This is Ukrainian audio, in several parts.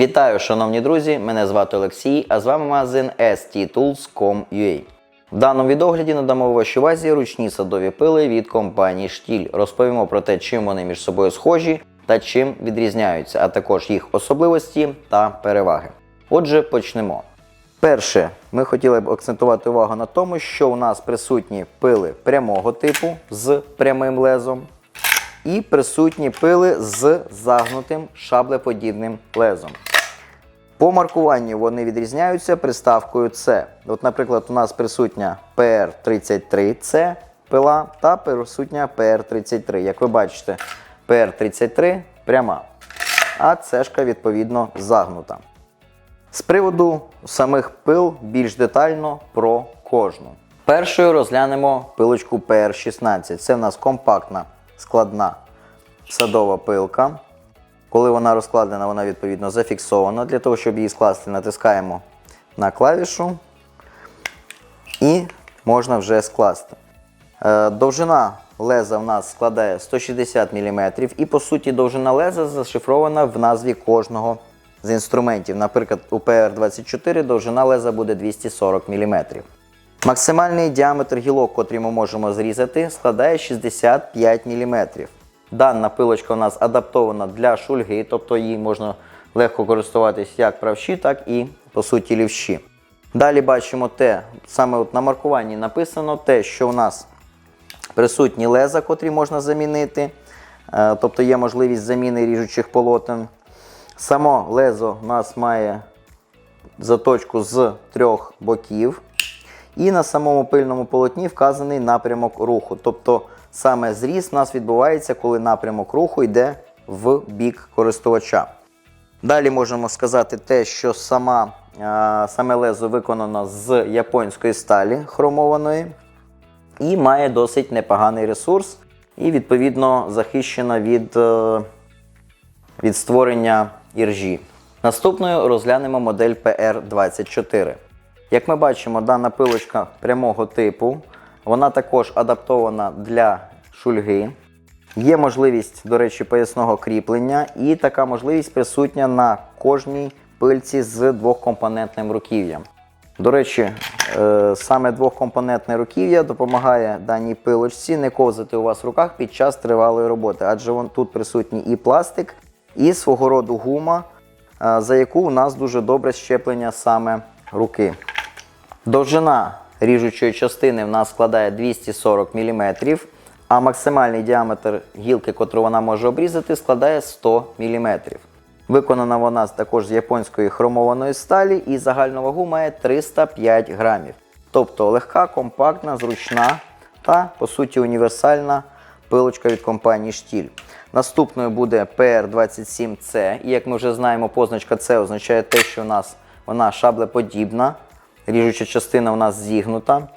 Вітаю, шановні друзі! Мене звати Олексій, а з вами магазин sttools.com.ua. В даному відогляді надамо вашій увазі ручні садові пили від компанії Штіль. Розповімо про те, чим вони між собою схожі та чим відрізняються, а також їх особливості та переваги. Отже, почнемо. Перше, ми хотіли б акцентувати увагу на тому, що у нас присутні пили прямого типу з прямим лезом, і присутні пили з загнутим шаблеподібним лезом. По маркуванню вони відрізняються приставкою C. От, наприклад, у нас присутня PR33C пила та присутня PR33. Як ви бачите, PR33 пряма, а цешка відповідно загнута. З приводу самих пил більш детально про кожну. Першою розглянемо пилочку PR16. Це в нас компактна складна садова пилка. Коли вона розкладена, вона відповідно зафіксована. Для того, щоб її скласти, натискаємо на клавішу і можна вже скласти. Е, Довжина леза в нас складає 160 мм, і по суті довжина леза зашифрована в назві кожного з інструментів. Наприклад, у PR24 довжина леза буде 240 мм. Максимальний діаметр гілок, котрі ми можемо зрізати, складає 65 мм. Дана пилочка у нас адаптована для шульги, тобто її можна легко користуватись як правші, так і по суті лівші. Далі бачимо те, саме от на маркуванні написано те, що у нас присутні леза, котрі можна замінити, е, тобто є можливість заміни ріжучих полотен. Само лезо у нас має заточку з трьох боків. І на самому пильному полотні вказаний напрямок руху. Тобто саме зріз у нас відбувається, коли напрямок руху йде в бік користувача. Далі можемо сказати те, що сама, е, саме лезо виконано з японської сталі хромованої і має досить непоганий ресурс, і відповідно захищена від, е, від створення іржі. Наступною розглянемо модель PR24. Як ми бачимо, дана пилочка прямого типу, вона також адаптована для шульги. Є можливість, до речі, поясного кріплення, і така можливість присутня на кожній пильці з двохкомпонентним руків'ям. До речі, е, саме двохкомпонентне руків'я допомагає даній пилочці не ковзати у вас в руках під час тривалої роботи, адже вон тут присутній і пластик, і свого роду гума, е, за яку у нас дуже добре щеплення саме руки. Довжина ріжучої частини в нас складає 240 мм, а максимальний діаметр гілки, котру вона може обрізати, складає 100 мм. Виконана вона також з японської хромованої сталі і загальну вагу має 305 грамів. Тобто легка, компактна, зручна та, по суті, універсальна пилочка від компанії Штіль. Наступною буде PR27C, і як ми вже знаємо, позначка C означає те, що у нас вона шаблеподібна, ріжуча частина у нас зігнута.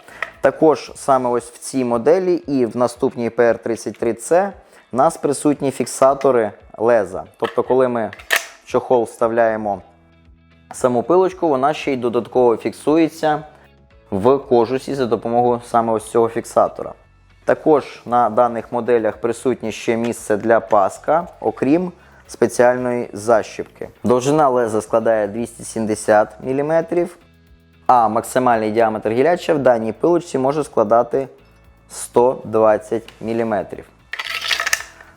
Також саме ось в цій моделі і в наступній PR33C у нас присутні фіксатори леза. Тобто, коли ми в чохол вставляємо саму пилочку, вона ще й додатково фіксується в кожусі за допомогою саме ось цього фіксатора. Також на даних моделях присутнє ще місце для паска, окрім спеціальної защіпки. Довжина леза складає 270 мм, а максимальний діаметр гіляча в даній пилочці може складати 120 мм.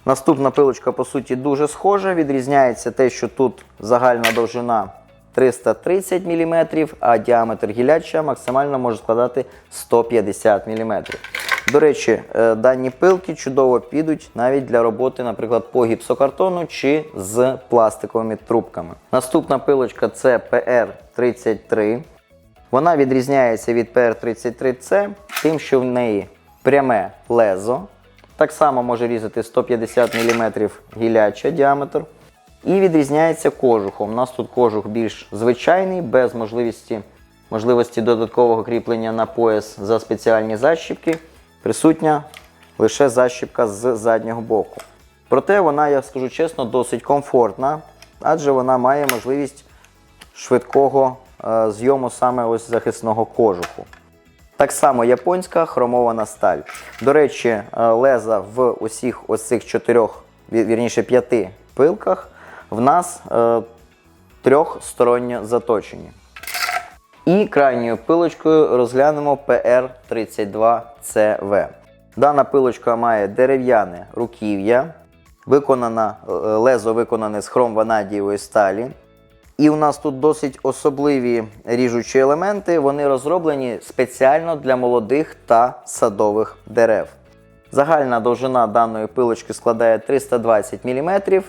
Наступна пилочка, по суті, дуже схожа. Відрізняється те, що тут загальна довжина 330 мм, а діаметр гіляча максимально може складати 150 мм. До речі, е, дані пилки чудово підуть навіть для роботи, наприклад, по гіпсокартону чи з пластиковими трубками. Наступна пилочка це PR33. Вона відрізняється від PR33C тим, що в неї пряме лезо. Так само може різати 150 мм гіляча діаметр. І відрізняється кожухом. У нас тут кожух більш звичайний, без можливості, можливості додаткового кріплення на пояс за спеціальні защіпки. Присутня лише защіпка з заднього боку. Проте вона, я скажу чесно, досить комфортна, адже вона має можливість швидкого зйому саме ось захисного кожуху. Так само японська хромована сталь. До речі, е, леза в усіх ось цих чотирьох, вірніше п'яти пилках в нас е, трьохсторонньо заточені. І крайньою пилочкою розглянемо PR32CV. Дана пилочка має дерев'яне руків'я, виконана, е, лезо виконане з хромванадієвої сталі. І у нас тут досить особливі ріжучі елементи. Вони розроблені спеціально для молодих та садових дерев. Загальна довжина даної пилочки складає 320 мм,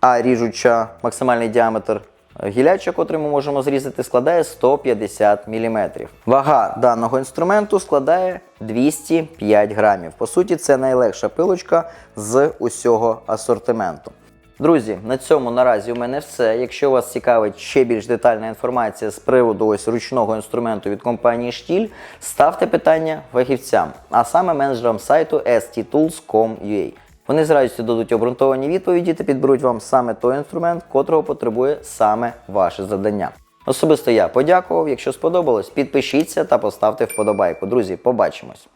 а ріжуча максимальний діаметр гіляча, котрий ми можемо зрізати, складає 150 мм. Вага даного інструменту складає 205 грамів. По суті, це найлегша пилочка з усього асортименту. Друзі, на цьому наразі у мене все. Якщо вас цікавить ще більш детальна інформація з приводу ось ручного інструменту від компанії Штіль, ставте питання фахівцям, а саме менеджерам сайту sttools.com.ua. Вони з радістю дадуть обґрунтовані відповіді та підберуть вам саме той інструмент, котрого потребує саме ваше завдання. Особисто я подякував. Якщо сподобалось, підпишіться та поставте вподобайку. Друзі, побачимось!